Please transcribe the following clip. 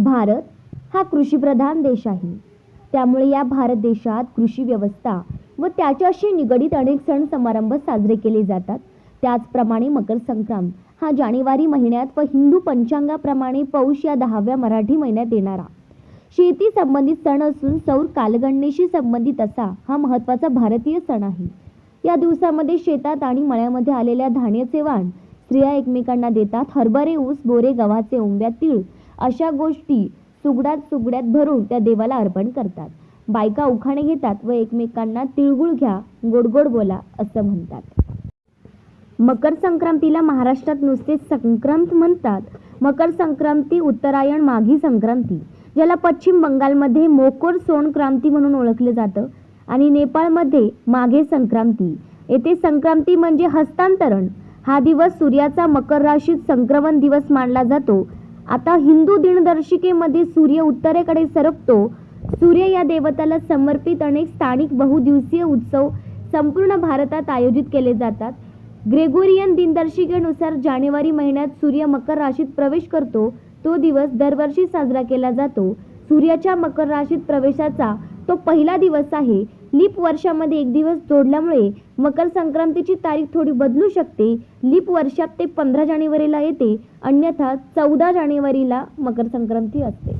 भारत हा कृषीप्रधान देश आहे. त्यामुळे या भारत देशात कृषी व्यवस्था व त्याच्याशी निगडीत अनेक सण समारंभ साजरे केले जातात. त्याचप्रमाणे मकर संक्रांत हा जानेवारी महिन्यात व हिंदू पंचांगाप्रमाणे पौष या दहाव्या मराठी महिन्यात येणारा. शेती संबंधित सण असून सौर कालगणनेशी संबंधित असा हा महत्त्वाचा भारतीय सण आहे. या दिवसामध्ये शेतात आणि मळ्यामध्ये आलेल्या धान्याचे वाण स्त्रिया एकमेकांना देतात. हरभरे ऊस बोरे गव्हाचे ओंब्या तीळ अशा गोष्टी सुगड्यात सुगड्यात भरून त्या देवाला अर्पण करतात. बायका उखाणे घेतात व एकमेकांना तिळगुळ घ्या गोड गोड बोला असं म्हणतात. मकर संक्रांतीला महाराष्ट्रात नुसते संक्रांत म्हणतात. मकर संक्रांती उत्तरायण माघी संक्रांती ज्याला पश्चिम बंगालमध्ये मोकोर सोनक्रांती म्हणून ओळखलं जातं आणि नेपाळमध्ये माघे संक्रांती. येथे संक्रांती म्हणजे हस्तांतरण. हा दिवस सूर्याचा मकर राशीत संक्रमण दिवस मानला जातो. आता हिंदू दिनदर्शिकेमध्ये सूर्य उत्तरेकडे सरकतो. सूर्य या देवताला समर्पित अनेक स्थानिक बहुदिवसीय उत्सव संपूर्ण भारतात आयोजित केले जातात. ग्रेगोरियन दिनदर्शिकेनुसार जानेवारी महिन्यात सूर्य मकर राशीत प्रवेश करतो. तो दिवस दरवर्षी साजरा केला जातो. सूर्याच्या मकर राशीत प्रवेशाचा तो पहिला दिवस आहे. लीप वर्षामध्ये एक दिवस जोडल्यामुळे मकर संक्रांतीची तारीख थोडी बदलू शकते. लीप वर्षात ते पंधरा जानेवारीला येते अन्यथा चौदा जानेवारीला मकर संक्रांती असते.